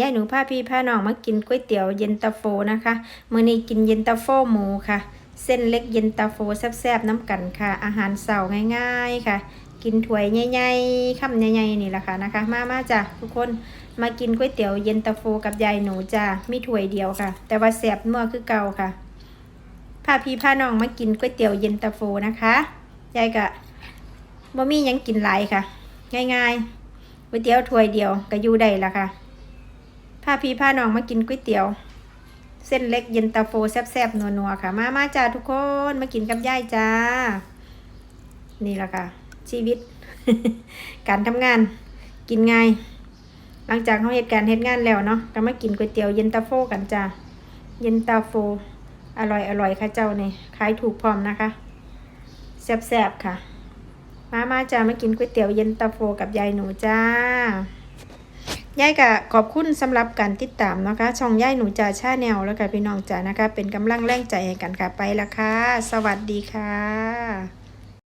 ยายหนูพาพี่พาน้องมากินก๋วยเตี๋ยวเย็นตาโฟนะคะมื้อนี้กินเย็นตาโฟหมูค่ะ เส้นเล็กเย็นตาโฟแซ่บๆน้ำกันค่ะ อาหารเสาร์ง่าย ๆค่ะ กินถ้วยใหญ่ๆคำใหญ่ๆนี่แหละค่ะนะคะ มามาจ้ะทุกคนมากินก๋วยเตี๋ยวเย็นตาโฟกับยายหนูจ้ะมีถ้วยเดียวค่ะ แต่ว่าแซ่บนัวคือเก่าค่ะพาพี่พาน้องมากินก๋วยเตี๋ยวเย็นตาโฟนะคะยายกะบ่มียังกินหลายค่ะ ง่ายๆก๋วยเตี๋ยวถ้วยเดียวก็อยู่ได้ละค่ะ พาพี่พาน้องมากินก๋วยเตี๋ยว เส้นเล็กเย็นตาโฟแซ่บๆนัวๆค่ะ มามาจ้าทุกคนมากินกับยายจ้า นี่แหละค่ะ ชีวิต การทำงาน กินง่ายหลังจากเขาเหตุการณ์เหตุงานแล้วเนาะก็มากินก๋วยเตี๋ยวเย็นตาโฟกันจ้าเย็นตาโฟ อร่อยอร่อยค่ะเจ้านี่ขายถูกพร้อมนะคะแซ่บๆค่ะ มามาจ้ามากินก๋วยเตี๋ยวเย็นตาโฟกับยายหนูจ้า ยายกะขอบคุณสำหรับการติดตามนะคะ ช่องยายหนูจ่าชาแนลแล้วก็พี่น้องจ่านะคะ เป็นกำลังแรงใจให้กันค่ะไปละค่ะ สวัสดีค่ะ